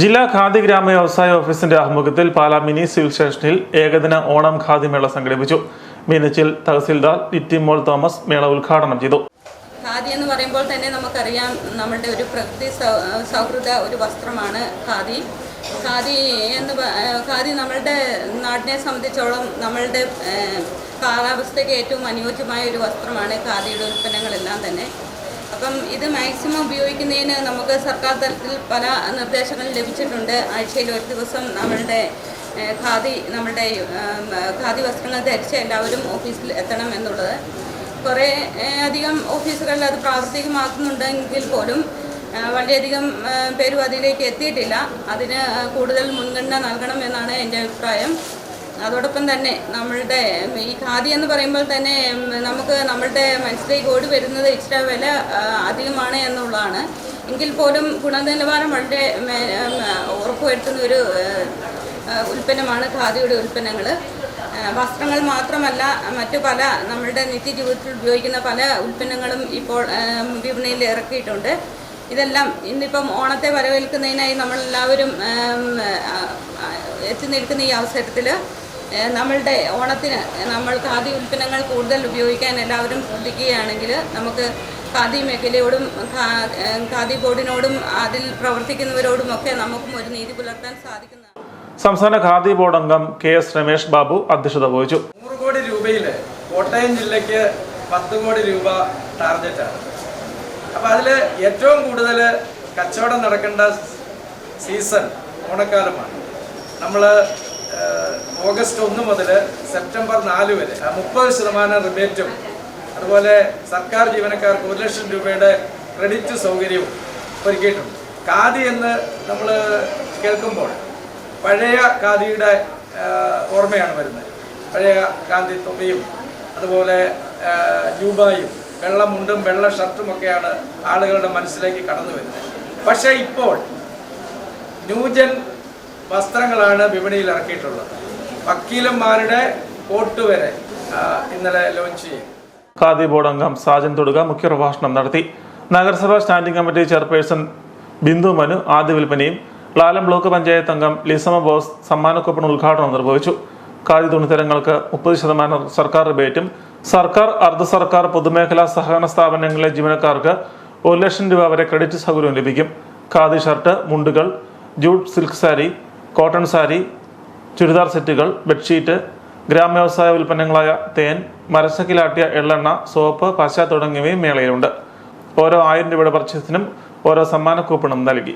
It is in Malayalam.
ജില്ലാ ഖാദി ഗ്രാമ വ്യവസായ ഓഫീസിന്റെ ആഭിമുഖ്യത്തിൽ പാലാ മിനി സിവിൽ സ്റ്റേഷനിൽ ഏകദിന ഓണം ഖാദി മേള സംഘടിപ്പിച്ചു. മീനച്ചിൽ തഹസിൽദാർ ലിറ്റിമോൾ തോമസ് മേള ഉദ്ഘാടനം ചെയ്തു. ഖാദി എന്ന് പറയുമ്പോൾ തന്നെ നമുക്കറിയാം നമ്മളുടെ ഒരു പ്രകൃതി സൗഹൃദ ഒരു വസ്ത്രമാണ് ഖാദി. ഖാദി എന്ന് ഖാദി നമ്മളുടെ നാടിനെ സംബന്ധിച്ചോളം നമ്മളുടെ കാലാവസ്ഥയ്ക്ക് ഏറ്റവും അനുയോജ്യമായ ഒരു വസ്ത്രമാണ് ഖാദിയുടെ ഉൽപ്പന്നങ്ങളെല്ലാം തന്നെ. അപ്പം ഇത് മാക്സിമം ഉപയോഗിക്കുന്നതിന് നമുക്ക് സർക്കാർ തലത്തിൽ പല നിർദ്ദേശങ്ങൾ ലഭിച്ചിട്ടുണ്ട്. ആഴ്ചയിൽ ഒരു ദിവസം നമ്മളുടെ ഖാദി നമ്മളുടെ ഖാദി വസ്ത്രങ്ങൾ ധരിച്ച് എല്ലാവരും ഓഫീസിൽ എത്തണം എന്നുള്ളത്. കുറേ അധികം ഓഫീസുകളിൽ അത് പ്രാവർത്തികമാക്കുന്നുണ്ടെങ്കിൽ പോലും വളരെയധികം പേരും അതിലേക്ക് എത്തിയിട്ടില്ല. അതിന് കൂടുതൽ മുൻഗണന നൽകണം എന്നാണ് എന്റെ അഭിപ്രായം. അതോടൊപ്പം തന്നെ നമ്മളുടെ ഈ ഖാദി എന്ന് പറയുമ്പോൾ തന്നെ നമുക്ക് നമ്മളുടെ മനസ്സിലേക്ക് ഓടി വരുന്നത് ഇച്ചിരി വില അധികമാണ് എന്നുള്ളതാണ്. എങ്കിൽ പോലും ഗുണനിലവാരം വളരെ ഉറപ്പുവരുത്തുന്ന ഒരു ഉൽപ്പന്നമാണ് ഖാദിയുടെ ഉൽപ്പന്നങ്ങൾ വസ്ത്രങ്ങൾ മാത്രമല്ല മറ്റു പല നമ്മളുടെ നിത്യജീവിതത്തിൽ ഉപയോഗിക്കുന്ന പല ഉൽപ്പന്നങ്ങളും ഇപ്പോൾ വിപണിയിൽ ഇറക്കിയിട്ടുണ്ട്. ഇതെല്ലാം ഇന്നിപ്പം ഓണത്തെ വരവേൽക്കുന്നതിനായി നമ്മളെല്ലാവരും എത്തി നിൽക്കുന്ന ഈ അവസരത്തിൽ നമ്മളുടെ ഓണത്തിന് നമ്മൾ ഖാദി ഉൽപ്പന്നങ്ങൾ കൂടുതൽ ഉപയോഗിക്കാൻ എല്ലാവരും ശ്രദ്ധിക്കുകയാണെങ്കിൽ നമുക്ക് ഖാദി മേഖലയോടും ഖാദി ബോർഡിനോടും അതിൽ പ്രവർത്തിക്കുന്നവരോടും ഒക്കെ നമുക്കും ഒരു നീതി പുലർത്താൻ സാധിക്കുന്നതാണ്. സംസ്ഥാന ഖാദി ബോർഡ് അംഗം കെ എസ് രമേഷ് ബാബു അധ്യക്ഷത വഹിച്ചു. നൂറ് കോടി രൂപയിൽ കോട്ടയം ജില്ലയ്ക്ക് പത്ത് കോടി രൂപ ടാർഗറ്റാണ് അപ്പോൾ അതിൽ ഏറ്റവും കൂടുതൽ കച്ചവടം നടക്കേണ്ട സീസൺ ഓണക്കാലമാണ്. നമ്മൾ ഓഗസ്റ്റ് ഒന്ന് മുതൽ സെപ്റ്റംബർ നാല് വരെ. മുപ്പത് ശതമാനം റിബേറ്റും അതുപോലെ സർക്കാർ ജീവനക്കാർക്ക് ഒരു ലക്ഷം രൂപയുടെ ക്രെഡിറ്റ് സൗകര്യവും ഒരുക്കിയിട്ടുണ്ട്. ഖാദി എന്ന് നമ്മൾ കേൾക്കുമ്പോൾ പഴയ ഖാദിയുടെ ഓർമ്മയാണ് വരുന്നത്. പഴയ ഖാദി തൊപ്പിയും അതുപോലെ ജൂബായും വെള്ള മുണ്ടും വെള്ള ഷർട്ടും ഒക്കെയാണ് ആളുകളുടെ മനസ്സിലേക്ക് കടന്നു വരുന്നത്. പക്ഷേ ഇപ്പോൾ ന്യൂജൻ വസ്ത്രങ്ങളാണ് വിപണിയിൽ ഇറക്കിയിട്ടുള്ളത്. വക്കീലന്മാരുടെ കോട്ട് വരെ ഇന്നലെ ലോഞ്ച് ചെയ്യും. ഖാദി ബോർഡ് അംഗം സാജൻ തൊടുക മുഖ്യപ്രഭാഷണം നടത്തി. നഗരസഭാ standing committee chairperson Bindu Manu ആദ്യ വിൽപ്പനയും ലാലം ബ്ലോക്ക് പഞ്ചായത്ത് അംഗം ലിസമ ബോസ് സമ്മാനക്കൊപ്പണ ഉദ്ഘാടനം നിർവഹിച്ചു. ഖാദി തുണിത്തരങ്ങൾക്ക് മുപ്പത് ശതമാനം സർക്കാർ റിബേറ്റും സർക്കാർ അർദ്ധ സർക്കാർ പൊതുമേഖലാ സഹകരണ സ്ഥാപനങ്ങളിലെ ജീവനക്കാർക്ക് ഒരു ലക്ഷം രൂപ വരെ ക്രെഡിറ്റ് സൗകര്യം ലഭിക്കും. Khadi shirt മുണ്ടുകൾ jute silk sari cotton sari churidar സെറ്റുകൾ ബെഡ്ഷീറ്റ് ഗ്രാമവ്യവസായ ഉൽപ്പന്നങ്ങളായ തേൻ മരസക്കിലാട്ടിയ എള്ളെണ്ണ സോപ്പ് പശ തുടങ്ങിയവയും മേളയിലുണ്ട്. ഓരോ ആയിരം രൂപയുടെ പർച്ചേസിനും ഓരോ സമ്മാന കൂപ്പണും നൽകി.